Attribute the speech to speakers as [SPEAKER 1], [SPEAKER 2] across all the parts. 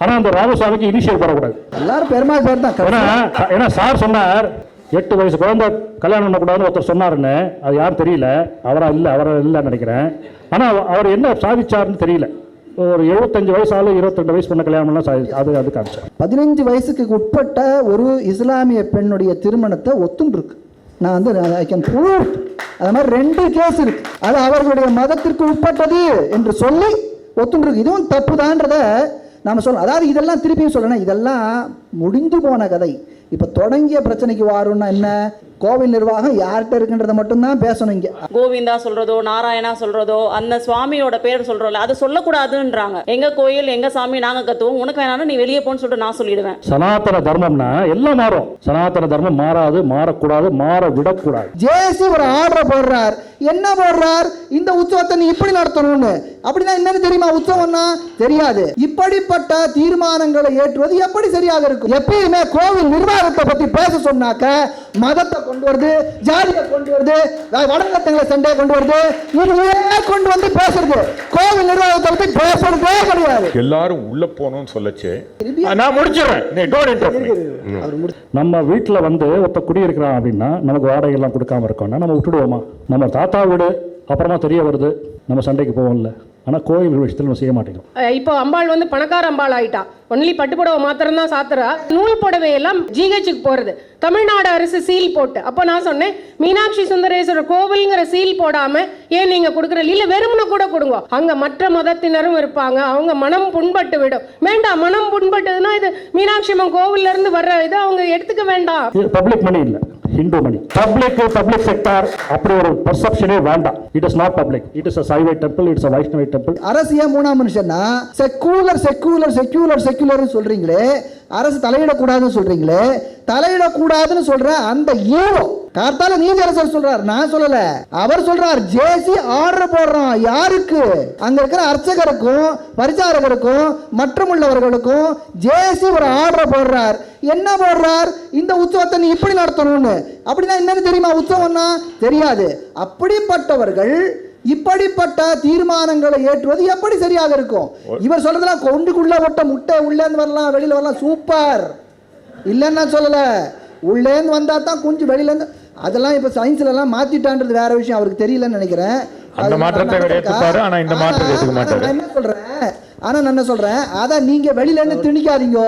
[SPEAKER 1] ஆனால் அந்த ராமசாமிக்கு இனிஷியல் போடக்கூடாது
[SPEAKER 2] எல்லாரும் பெருமாள் பேர் தான்
[SPEAKER 1] ஏன்னா ஏன்னா சார் சொன்னார் எட்டு வயசு குழந்தை கல்யாணம் பண்ணக்கூடாதுன்னு ஒருத்தர் சொன்னாருன்னு. அது யாரும் தெரியல. அவரா இல்லை அவரா இல்லைன்னு நினைக்கிறேன். ஆனால் அவர் என்ன சாதிச்சாருன்னு தெரியல. ஒரு எழுபத்தஞ்சு வயசு ஆளு இருபத்திரெண்டு வயசு பண்ண கல்யாணம் பண்ணலாம் சாதி அது அது காமிச்சார்.
[SPEAKER 2] பதினஞ்சு வயசுக்கு உட்பட்ட ஒரு இஸ்லாமிய பெண்ணுடைய திருமணத்தை ஒத்துண்டிருக்கு நான் வந்து ஐ கேன் ப்ரூவ் அது மாதிரி ரெண்டு கேஸ் இருக்கு. அது அவர்களுடைய மதத்திற்கு உட்பட்டது என்று சொல்லி ஒத்துண்டிருக்கு இதுவும் தப்புதான்றத நாம் சொல்லலாம் அதாவது இதெல்லாம் திருப்பியும் சொல்லணும். இதெல்லாம் முடிந்து போன கதை. இப்போ தொடங்கிய பிரச்சனைக்கு வாருன்னா என்ன? கோவில் நிர்வாகம் யார்கிட்ட இருக்குன்றதை மட்டும்தான் பேசணும் இங்கே.
[SPEAKER 3] கோவிந்தா சொல்றதோ நாராயணா சொல்றதோ அந்த சுவாமியோட பேர் சொல்றோம்ல அது சொல்லக்கூடாதுன்றாங்க. எங்க கோயில் எங்க சாமி நாங்க கத்துவோம். உனக்கு வேணாலும் நீ வெளியே போன்னு சொல்லிட்டு நான் சொல்லிடுவேன்.
[SPEAKER 1] சனாதன தர்மம்னா எல்லாம் மாறும். சனாதன தர்மம் மாறாது மாறக்கூடாது மாற விடக்கூடாது.
[SPEAKER 2] ஜேசி ஒரு ஆர்டர் போடுறார். என்ன போடுறார்? இந்த உற்சவத்தை நீ இப்படி நடத்தணும்னு. அப்படின்னா என்னன்னு தெரியுமா உற்சவம்னா? தெரியாது. இப்படிப்பட்ட தீர்மானங்களை ஏற்றுவது எப்படி சரியாக இருக்கும்? எப்பயுமே கோவில் நிர்வாகத்தை பத்தி பேச சொன்னாக்க மதத்தை கொண்டு வருது ஜாதியை கொண்டு வருது வடங்கத்தங்களை சண்டையை கொண்டு வருது. இதுவே கொண்டு வந்து பேசுறது? கோவில் நிர்வாகத்தை பத்தி பேசுறதே கிடையாது.
[SPEAKER 4] எல்லாரும் உள்ள போகணும்னு சொல்லச்சு. நான் முடிச்சிடுறேன்.
[SPEAKER 1] நம்ம வீட்டில் வந்து ஒருத்த குடியிருக்கிறான் அப்படின்னா நமக்கு வாடகை எல்லாம் கொடுக்காம இருக்கோம்னா நம்ம விட்டுடுவோமா? நம்ம தாத்தா வீடு அப்புறமா தெரிய வருது நம்ம சண்டைக்கு போவோம்ல. ஆனால் கோயில் விஷயத்தில் நம்ம செய்ய மாட்டேங்கிறோம்.
[SPEAKER 5] இப்போ அம்பாள் வந்து பணக்கார அம்பாள் ஆயிட்டா. ஒன்லி பட்டு புடவை மாத்திரம் தான் சாத்துறா. நூல் புடவை எல்லாம் ஜிஹெச்சுக்கு போறது. தமிழ்நாடு அரசு சீல் போட்டு. அப்போ நான் சொன்னேன் மீனாட்சி சுந்தரேஸ்வரர் கோவில்ங்கிற சீல் போடாம ஏன் நீங்க கொடுக்குற இல்ல வெறுமனை கூட கொடுங்க. அங்க மற்ற மதத்தினரும் இருப்பாங்க. அவங்க மனம் புண்பட்டு விடும் வேண்டாம் மனம் புண்பட்டதுன்னா இது மீனாட்சி அம்மன் கோவில்ல இருந்து வர்ற இதை அவங்க எடுத்துக்க வேண்டாம்.
[SPEAKER 1] பப்ளிக் மணி இல்லை. Hindu money. Public public sector அப்படி ஒரு பர்செப்ஷனே வேண்டாம். It is not public it is Shaiva temple it's Vaishnava temple
[SPEAKER 2] அரசு ஏன் மூணாம் மனுஷன்னா செக்குலர் செக்குலர் செக்யூலர் செக்யூலர்னு சொல்றீங்களே அரசு தலையிடக்கூடாதுன்னு சொல்றீங்களே தலையிடக்கூடாதுன்னு சொல்ற அந்த ஈவோ கார்த்தால நீதியரசர் சொல்றார். நான் சொல்லல. அவர் சொல்றார் ஜேசி ஆர்டர் போடுறான். யாருக்கு? அங்க இருக்கிற அர்ச்சகருக்கும் பரிசாரகருக்கும் மற்றும் உள்ளவர்களுக்கும் ஜேசி ஒரு ஆர்டர் போடுறார். என்ன போடுறார்? இந்த உற்சவத்தை நீ இப்படி நடத்தணும்னு. அப்படின்னா என்னன்னு தெரியுமா? உற்சவம்னா தெரியாது. அப்படிப்பட்டவர்கள் இப்படிப்பட்ட தீர்மானங்களை ஏற்றுவது எப்படி சரியாக இருக்கும்? இவர் சொல்றதெல்லாம் கொண்டுக்குள்ள ஒட்ட முட்டை உள்ளேந்து வரலாம் வெளியில வரலாம். சூப்பர். இல்லைன்னு நான் சொல்லல. உள்ளேந்து வந்தா தான் குஞ்சு வெளியில இருந்து அதெல்லாம் இப்ப சயின்ஸ்ல எல்லாம் மாத்திட்டான்றது வேற விஷயம் அவருக்கு தெரியலன்னு நினைக்கிறேன்.
[SPEAKER 4] அந்த மாற்றத்தை அவர்
[SPEAKER 2] நடந்திருக்கா?
[SPEAKER 4] ஏத்துப்பாரு, ஆனா இந்த மாற்றத்தை
[SPEAKER 2] ஆனா,
[SPEAKER 4] மாட்டாரு.
[SPEAKER 2] நான் என்ன சொல்றேன்? ஆனா நான் என்ன சொல்றேன்? அதான் நீங்க வெளியில இருந்து திணிக்காதீங்க.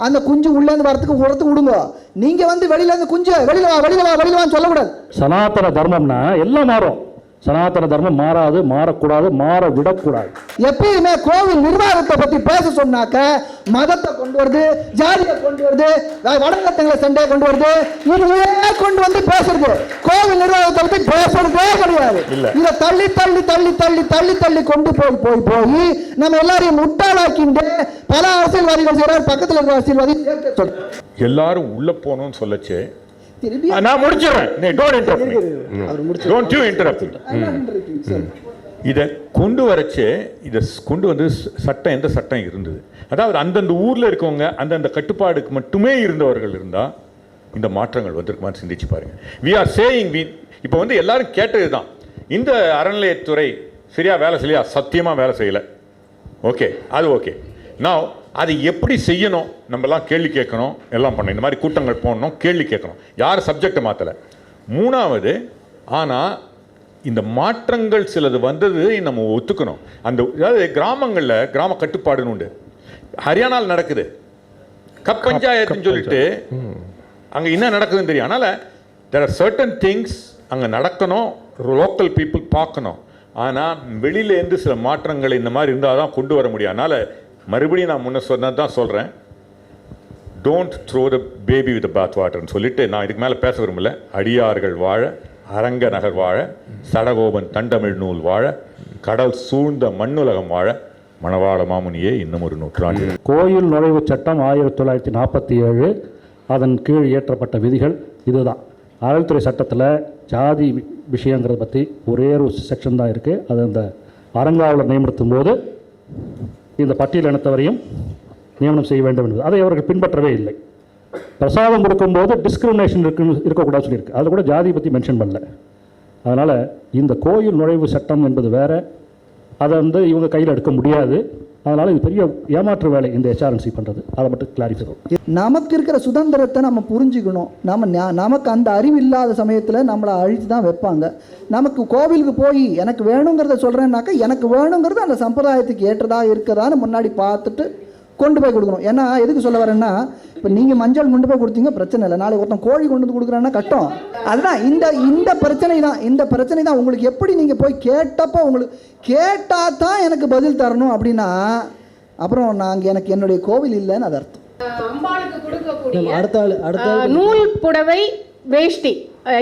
[SPEAKER 2] அந்த குஞ்சு உள்ள இருந்து வரத்துக்கு உரத்துக்கு விடுங்க. நீங்க வந்து வெளியில இருந்து குஞ்சு வெளியில வா வெளியில வா வெளியில வான்னு சொல்லக்கூடாது.
[SPEAKER 1] சனாதன தர்மம்னா எல்லாம் மாறும். சனாதன தர்மம் மாறாது மாறக்கூடாது மாற விடக்கூடாது
[SPEAKER 2] எப்பயுமே கோவில் நிர்வாகத்தை பத்தி பேச சொன்னாக்க மதத்தை கொண்டு வருது ஜாதியை கொண்டு வருது வடங்கத்தங்களை சண்டையை கொண்டு வருது இதுவே கொண்டு வந்து பேசுறது கோவில் நிர்வாகத்தை பத்தி பேசுறதே கிடையாது
[SPEAKER 4] இல்ல.
[SPEAKER 2] இதை தள்ளி தள்ளி தள்ளி தள்ளி தள்ளி தள்ளி கொண்டு போய் போய் போய் நம்ம எல்லாரையும் முட்டாளாக்கிண்டு பல அரசியல்வாதிகள் செய்யறாரு பக்கத்துல இருக்கிற அரசியல்வாதி.
[SPEAKER 4] எல்லாரும் உள்ள போகணும்னு சொல்லச்சு
[SPEAKER 2] திருப்பி
[SPEAKER 4] நான் முடிச்சிடுறேன். நீ don't interrupt don't you interrupt இதை கொண்டு வரச்சு இதை கொண்டு வந்து சட்டம் எந்த சட்டம் இருந்தது? அதாவது அந்தந்த ஊரில் இருக்கவங்க அந்தந்த கட்டுப்பாடுக்கு மட்டுமே இருந்தவர்கள் இருந்தால் இந்த மாற்றங்கள் வந்திருக்குமான்னு சிந்திச்சு பாருங்க. வி ஆர் சேயிங் வி இப்போ வந்து எல்லாரும் கேட்டது தான் இந்த அறநிலையத்துறை சரியா வேலை செய்யலையா? சத்தியமாக வேலை செய்யலை. ஓகே அது ஓகே நான் அதை எப்படி செய்யணும்? நம்மலாம் கேள்வி கேட்கணும் எல்லாம் பண்ணணும். இந்த மாதிரி கூட்டங்கள் போடணும் கேள்வி கேட்கணும். யார் சப்ஜெக்டை மாற்றலை மூணாவது ஆனால் இந்த மாற்றங்கள் சிலது வந்தது நம்ம ஒத்துக்கணும். அந்த அதாவது கிராமங்களில் கிராம கட்டுப்பாடுன்னு உண்டு. ஹரியானாவில் நடக்குது. கப் பஞ்சாயத்துன்னு சொல்லிட்டு அங்கே என்ன நடக்குதுன்னு தெரியும். அதனால் தெர் ஆர் சர்டன் திங்ஸ் அங்கே நடக்கணும் லோக்கல் பீப்புள் பார்க்கணும். ஆனால் வெளியிலேருந்து சில மாற்றங்கள் இந்த மாதிரி இருந்தால் தான் கொண்டு வர முடியும். அதனால் மறுபடியும் நான் முன்ன சொன்னது தான் சொல்கிறேன் don't throw the baby with bath வாட்டர்னு சொல்லிட்டு நான் இதுக்கு மேலே பேச விரும்பல. அடியார்கள் வாழ அரங்க நகர் வாழ சடகோபன் தண்டமிழ் நூல் வாழ கடல் சூழ்ந்த மண்ணுலகம் வாழ மணவாள மாமுனியே இன்னும் ஒரு நூற்றாண்டு.
[SPEAKER 1] கோயில் நுழைவு சட்டம் ஆயிரத்தி தொள்ளாயிரத்தி நாற்பத்தி ஏழு அதன் கீழ் இயற்றப்பட்ட விதிகள் இதுதான். அறல்துறை சட்டத்தில் ஜாதி வி- விஷயங்கிறத பற்றி ஒரே ஒரு செக்ஷன் தான் இருக்குது அது அந்த அறங்காவலர் நியமனத்தும் போது இந்த பட்டியல் இனத்தவரையும் நியமனம் செய்ய வேண்டும் என்பது. அதை அவர்கள் பின்பற்றவே இல்லை. பிரசாதம் கொடுக்கும்போது டிஸ்கிரிமினேஷன் இருக்கு இருக்கக்கூடாதுன்னு சொல்லியிருக்கு. அதை கூட ஜாதி பற்றி மென்ஷன் பண்ணல. அதனால் இந்த கோயில் நுழைவு சட்டம் என்பது வேறு. அதை வந்து இவங்க கையில் எடுக்க முடியாது. அதனால் இது பெரிய ஏமாற்று வேலை இந்த ஹெச்ஆர்என்சி பண்ணுறது அதை மட்டும் கிளாரிஃபை
[SPEAKER 2] நமக்கு இருக்கிற சுதந்திரத்தை நம்ம புரிஞ்சுக்கணும். நம்ம நமக்கு அந்த அறிவு இல்லாத சமயத்தில் நம்மளை அழித்து தான் வைப்பாங்க. நமக்கு கோவிலுக்கு போய் எனக்கு வேணுங்கிறத சொல்கிறேன்னாக்கா எனக்கு வேணுங்கிறது அந்த சம்பிரதாயத்துக்கு ஏற்றதாக இருக்கிறதான்னு முன்னாடி பார்த்துட்டு கொண்டு போய் கொடுக்கணும். ஏன்னா எதுக்கு சொல்ல வரேன்னா இப்போ நீங்கள் மஞ்சள் கொண்டு போய் கொடுத்தீங்க பிரச்சனை இல்லை. நாளைக்கு ஒருத்தன் கோழி கொண்டு வந்து கொடுக்குறான்னா கட்டம் அதுதான் இந்த இந்த பிரச்சனை தான் இந்த பிரச்சனை தான் உங்களுக்கு எப்படி நீங்கள் போய் கேட்டப்போ உங்களுக்கு கேட்டால் தான் எனக்கு பதில் தரணும் அப்படின்னா அப்புறம் நாங்கள் எனக்கு என்னுடைய கோவில் இல்லைன்னு அது அர்த்தம்.
[SPEAKER 5] அம்பாளுக்கு கொடுக்கக்கூடிய
[SPEAKER 6] அடுத்த ஆள் அடுத்த
[SPEAKER 5] நூல் புடவை வேஷ்டி.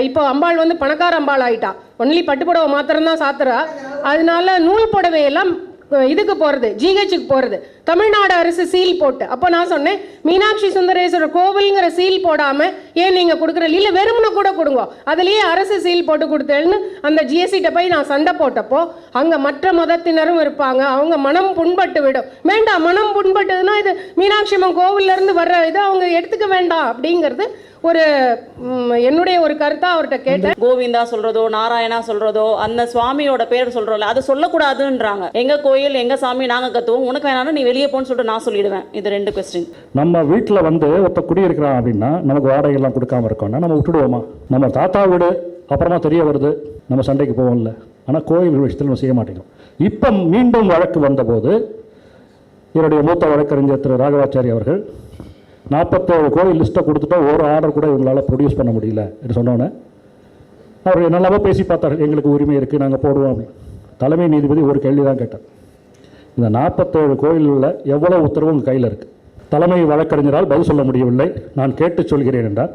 [SPEAKER 5] இப்போ அம்பாள் வந்து பணக்கார அம்பாள் ஆயிட்டா. ஒன்லி பட்டு புடவை மாத்திரம்தான் சாத்துறா. அதனால நூல் புடவை எல்லாம் அஹ், இதுக்கு போகிறது ஜிஹெச்சுக்கு போகிறது தமிழ்நாடு அரசு சீல் போட்டு. அப்போ நான் சொன்னேன் மீனாட்சி சுந்தரேஸ்வரர் கோவில்ங்கிற சீல் போடாமல் ஏன் நீங்கள் கொடுக்குற இல்லை வெறுமனை கூட கொடுங்க. அதுலேயே அரசு சீல் போட்டு கொடுத்தேன்னு அந்த ஜிஎஸ்சிட்ட போய் நான் சண்டை போட்டப்போ அங்கே மற்ற மதத்தினரும் இருப்பாங்க. அவங்க மனம் புண்பட்டு விடும். வேண்டாம் மனம் புண்பட்டதுன்னா இது மீனாட்சி அம்மன் கோவிலேருந்து இருந்து வர்ற இதை அவங்க எடுத்துக்க வேண்டாம் அப்படிங்கிறது ஒரு என்னுடைய ஒரு கருத்தா அவர்கிட்ட கேட்டேன்.
[SPEAKER 3] கோவிந்தா சொல்றதோ நாராயணா சொல்றதோ அந்த சுவாமியோட பேர் சொல்றோம்ல அது சொல்லக்கூடாதுன்றாங்க. எங்க கோயில் எங்க சாமி நாங்க கத்துவோம். உனக்கு வேணாலும் நீ வெளியே போன்னு சொல்லிட்டு நான் சொல்லிடுவேன். இது ரெண்டு கொஸ்டின்
[SPEAKER 1] நம்ம வீட்டில் வந்து ஒருத்த குடியிருக்கிறான் அப்படின்னா நமக்கு வாடகைலாம் கொடுக்காம இருக்கோம்னா நம்ம விட்டுடுவோமா? நம்ம தாத்தா வீடு அப்புறமா தெரிய வருது நம்ம சண்டைக்கு போவோம்ல. ஆனால் கோயில் விஷயத்தில் நம்ம செய்ய மாட்டேங்கிறோம். இப்போ மீண்டும் வழக்கு வந்தபோது என்னுடைய மூத்த வழக்கறிஞர் திரு ராகவாச்சாரி அவர்கள் நாற்பத்தேழு கோயில் லிஸ்ட்டை கொடுத்துட்டா ஒரு ஆர்டர் கூட இவங்களால் ப்ரொடியூஸ் பண்ண முடியல என்று சொன்னோன்னே அவர் நல்லாவே பேசி பார்த்தார்கள் எங்களுக்கு உரிமை இருக்குது நாங்கள் போடுவோம் அப்படின்னு. தலைமை நீதிபதி ஒரு கேள்வி தான் கேட்டார். இந்த நாற்பத்தேழு கோயில்களில் எவ்வளோ உத்தரவு உங்கள் கையில் இருக்குது தலைமை வழக்கறிஞரால் பதில் சொல்ல முடியவில்லை நான் கேட்டு சொல்கிறேன் என்றால்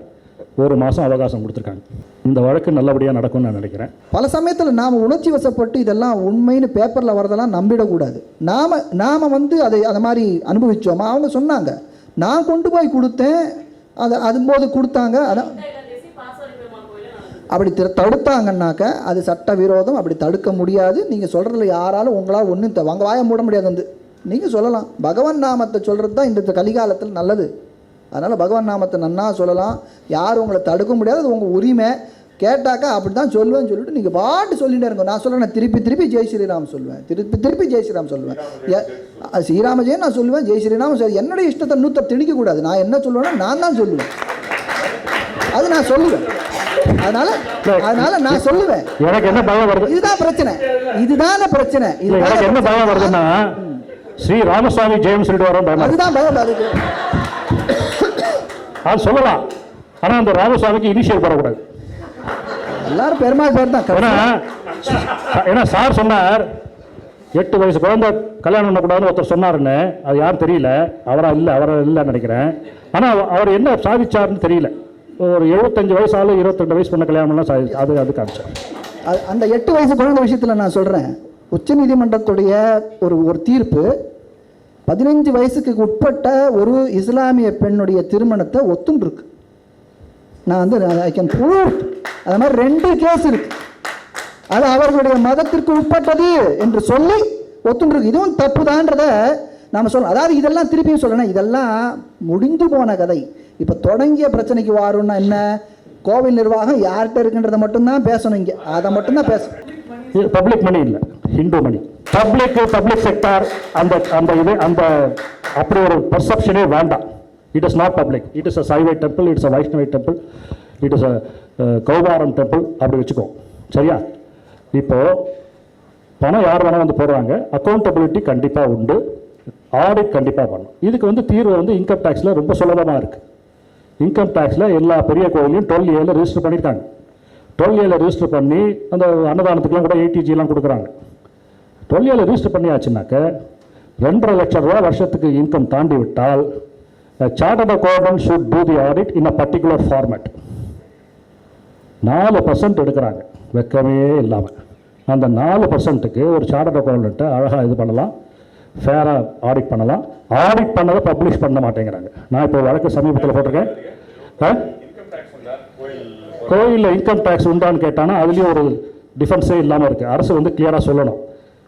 [SPEAKER 1] ஒரு மாதம் அவகாசம் கொடுத்துருக்காங்க. இந்த வழக்கு நல்லபடியாக நடக்கும்னு நான் நினைக்கிறேன்.
[SPEAKER 2] பல சமயத்தில் நாம் உணர்ச்சி வசப்பட்டு இதெல்லாம் உண்மைன்னு பேப்பரில் வரதெல்லாம் நம்பிடக்கூடாது. நாம் நாம் வந்து அதை அதை மாதிரி அனுபவிச்சோமா? அவங்க சொன்னாங்க. நான் கொண்டு போய் கொடுத்தேன். அதை அதுபோது கொடுத்தாங்க. அதான். அப்படி திரு- தடுத்தாங்கன்னாக்க அது சட்டவிரோதம். அப்படி தடுக்க முடியாது. நீங்கள் சொல்கிறதுல யாராலும் உங்களால் ஒன்றும் வாங்க வாய மூட முடியாது வந்து. நீங்கள் சொல்லலாம். பகவான் நாமத்தை சொல்கிறது தான் இந்த கலிகாலத்தில் நல்லது. அதனால் பகவான் நாமத்தை நன்னா சொல்லலாம். யாரும் உங்களை தடுக்க முடியாது. அது உங்கள் உரிமை. கேட்டாக்கா அப்படி தான் சொல்லுவேன்னு சொல்லிட்டு நீங்கள் பாட்டு சொல்லிட்டே இருங்க. நான் சொல்கிறேன் நான் திருப்பி திருப்பி ஜெய் ஸ்ரீராம் சொல்லுவேன் திருப்பி திருப்பி ஜெய் ஸ்ரீராம் சொல்லுவேன் ஸ்ரீராம ஜெயம் நான் சொல்லுவேன் ஜெய் ஸ்ரீராம் சரி என்னுடைய இஷ்டத்தை நூற்ற திணிக்கக்கூடாது. நான் என்ன சொல்லுவேன்னா நான் தான் சொல்லுவேன். அது நான் சொல்லுவேன். அதனால அதனால நான் சொல்லுவேன்.
[SPEAKER 1] எனக்கு என்ன பயம் வருது?
[SPEAKER 2] இதுதான் பிரச்சனை. இதுதான பிரச்சனை.
[SPEAKER 1] எனக்கு என்ன பயம் வருதுன்னா ஸ்ரீ ராமசுவாமி ஜெயம் சொல்லிட்டு வரோம் பயமா.
[SPEAKER 2] அதுதான் பயம் அதுக்கு
[SPEAKER 1] அது சொல்லலாம். ஆனால் அந்த ராமசுவாமிக்கு இனிஷியல் போடக்கூடாது
[SPEAKER 2] எல்லாரும் பெருமாள் பேர் தான்
[SPEAKER 1] ஏன்னா ஏன்னா சார் சொன்னார் எட்டு வயசு குழந்தை கல்யாணம் பண்ணக்கூடாதுன்னு ஒருத்தர் சொன்னாருன்னு. அது யாரும் தெரியல. அவரா இல்லை அவரா இல்லைன்னு நினைக்கிறேன். ஆனால் அவர் என்ன சாதிச்சாருன்னு தெரியல. ஒரு எழுபத்தஞ்சு வயசு ஆளு இருபத்தெண்டு வயசு பண்ண கல்யாணம் பண்ணலாம் சாதி அது அது காமிச்சார்.
[SPEAKER 2] அது- அந்த எட்டு வயசு குழந்தை விஷயத்தில் நான் சொல்கிறேன் உச்சநீதிமன்றத்துடைய ஒரு ஒரு தீர்ப்பு பதினஞ்சு வயசுக்கு உட்பட்ட ஒரு இஸ்லாமிய பெண்ணுடைய திருமணத்தை ஒத்துண்டிருக்கு. நான் வந்து ஐ கேன் ப்ரூவ் அது மாதிரி ரெண்டு கேஸ் இருக்கு. அது அவர்களுடைய மதத்திற்கு உட்பட்டது என்று சொல்லி ஒத்துன்றது இதுவும் தப்புதான்றத நாம் சொல்லணும் அதாவது இதெல்லாம் திருப்பியும் சொல்லணும் இதெல்லாம் முடிந்து போன கதை. இப்போ தொடங்கிய பிரச்சனைக்கு வாருன்னா என்ன? கோவில் நிர்வாகம் யார்கிட்ட இருக்குன்றதை மட்டும்தான் பேசணும் இங்கே. அதை மட்டும்தான் பேசணும்.
[SPEAKER 1] இது பப்ளிக் மணி இல்லை. Hindu money public public sector அந்த அந்த இது அந்த அப்படி ஒரு பர்செப்ஷனே வேண்டாம். It is not public it is a Shaiva temple it's a Vaishnava temple it is a Kaumaram temple அப்படி வச்சுக்கோ. சரியா? இப்போ பணம் யார் வேணால் வந்து போடுறாங்க அக்கௌண்டபிலிட்டி கண்டிப்பாக உண்டு ஆடிட் கண்டிப்பாக பண்ணணும் இதுக்கு வந்து தீர்வு வந்து இன்கம் டேக்ஸில் ரொம்ப சுலபமாக இருக்குது இன்கம் டேக்ஸில் எல்லா பெரிய கோயிலையும் டுவெல் ஏல ரிஜிஸ்டர் பண்ணியிருக்காங்க டுவெல் ஏல ரிஜிஸ்டர் பண்ணி அந்த அன்னதானத்துக்குலாம் கூட ஏடிஜிலாம் கொடுக்குறாங்க. டுவெல் ஏல ரிஜிஸ்டர் பண்ணியாச்சுனாக்க ரெண்டரை லட்சம் ரூபா வருஷத்துக்கு இன்கம் தாண்டி விட்டால் chartered accountant should do the audit in a particular format நாலு பர்சன்ட் எடுக்கிறாங்க. வெக்கமே இல்லாமல் அந்த நாலு பர்சன்ட்டுக்கு ஒரு சார்ட்டர்ட் அக்கௌண்ட்டை அழகாக இது பண்ணலாம். ஃபேராக ஆடிட் பண்ணலாம். ஆடிட் பண்ணதை பப்ளிஷ் பண்ண மாட்டேங்கிறாங்க. நான் இப்போ வழக்கு சமீபத்தில் போட்டிருக்கேன். ஆ? கோயிலில் இன்கம் டேக்ஸ் உண்டான்னு கேட்டானா அதுலேயும் ஒரு டிஃபென்ஸே இல்லாமல் இருக்குது அரசு வந்து கிளியராக சொல்லணும்.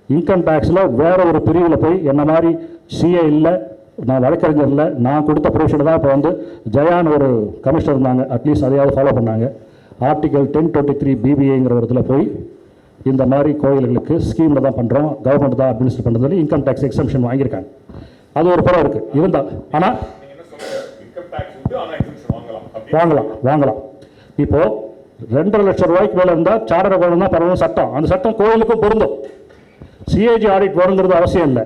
[SPEAKER 1] இன்கம் டேக்ஸில் வேறு ஒரு பிரிவில் போய் என்ன மாதிரி சிஏ இல்லை நான் வழக்கறிஞர் இல்லை நான் கொடுத்த ப்ரொவிஷன் தான் இப்போ வந்து ஜெயான் ஒரு கமிஷனர் இருந்தாங்க. அட்லீஸ்ட் அதையாவது ஃபாலோ பண்ணாங்க. ஆர்டிகல் டென் டுவெண்ட்டி த்ரீ பிபிஏங்கிற இடத்துல போய் இந்த மாதிரி கோயில்களுக்கு ஸ்கீமில் தான் பண்ணுறோம் கவர்மெண்ட் தான் அட்மினிஸ்டர் பண்ணுறதுல இன்கம் டேக்ஸ் எக்ஸம்ஷன் வாங்கியிருக்காங்க. அது ஒரு புறம் இருக்குது இருந்தால் ஆனால்
[SPEAKER 4] ஆனால் வாங்கலாம்
[SPEAKER 1] வாங்கலாம். இப்போது ரெண்டரை லட்சம் ரூபாய்க்கு மேலே இருந்தால் சாரர கோயில் தான் பரவும் சட்டம். அந்த சட்டம் கோயிலுக்கும் பொருந்தும். சிஏஜி ஆடிட் வருங்கிறது அவசியம் இல்லை.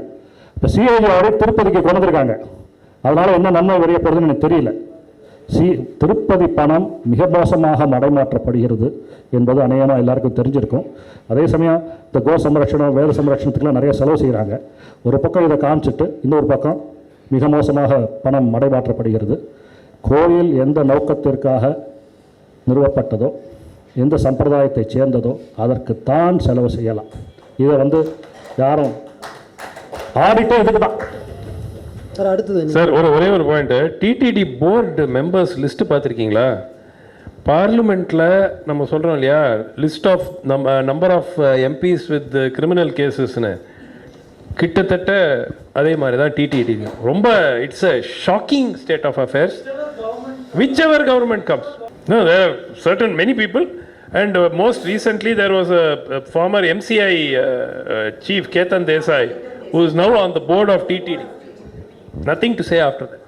[SPEAKER 1] இப்போ சிஏஜி ஆடிட் திருப்பதிக்கு கொண்டு வந்திருக்காங்க. அதனால் என்ன நன்மை வரைய போகிறதுன்னு எனக்கு தெரியல. சி திருப்பதி பணம் மிக மோசமாக நடைமாற்றப்படுகிறது என்பது அநேகமாக எல்லாருக்கும் தெரிஞ்சிருக்கும். அதே சமயம் இந்த கோ சம்ரட்சணம் வேத சம்ரட்சணத்துக்குலாம் நிறைய செலவு செய்கிறாங்க ஒரு பக்கம் இதை காமிச்சிட்டு இன்னொரு பக்கம் மிக மோசமாக பணம் மடைமாற்றப்படுகிறது. கோயில் எந்த நோக்கத்திற்காக நிறுவப்பட்டதோ எந்த சம்பிரதாயத்தை சேர்ந்ததோ அதற்குத்தான் செலவு செய்யலாம். இதை வந்து யாரும் ஆடிட்டே இதுக்கு தான்
[SPEAKER 2] சார் அடுத்தது
[SPEAKER 6] சார் ஒரு ஒரே ஒரு point TTD board members list பார்த்துருக்கீங்களா? பார்லிமெண்ட்டில் நம்ம சொல்கிறோம் இல்லையா? லிஸ்ட் ஆஃப் நம்ம number of MPs with criminal கேசஸ்னு கிட்டத்தட்ட அதே மாதிரி தான் டிடிடி ரொம்ப it's a shocking state of affairs whichever government comes No, there are certain many people, and uh, most recently there was a, a who is now on the board of TTD. Nothing to say after that.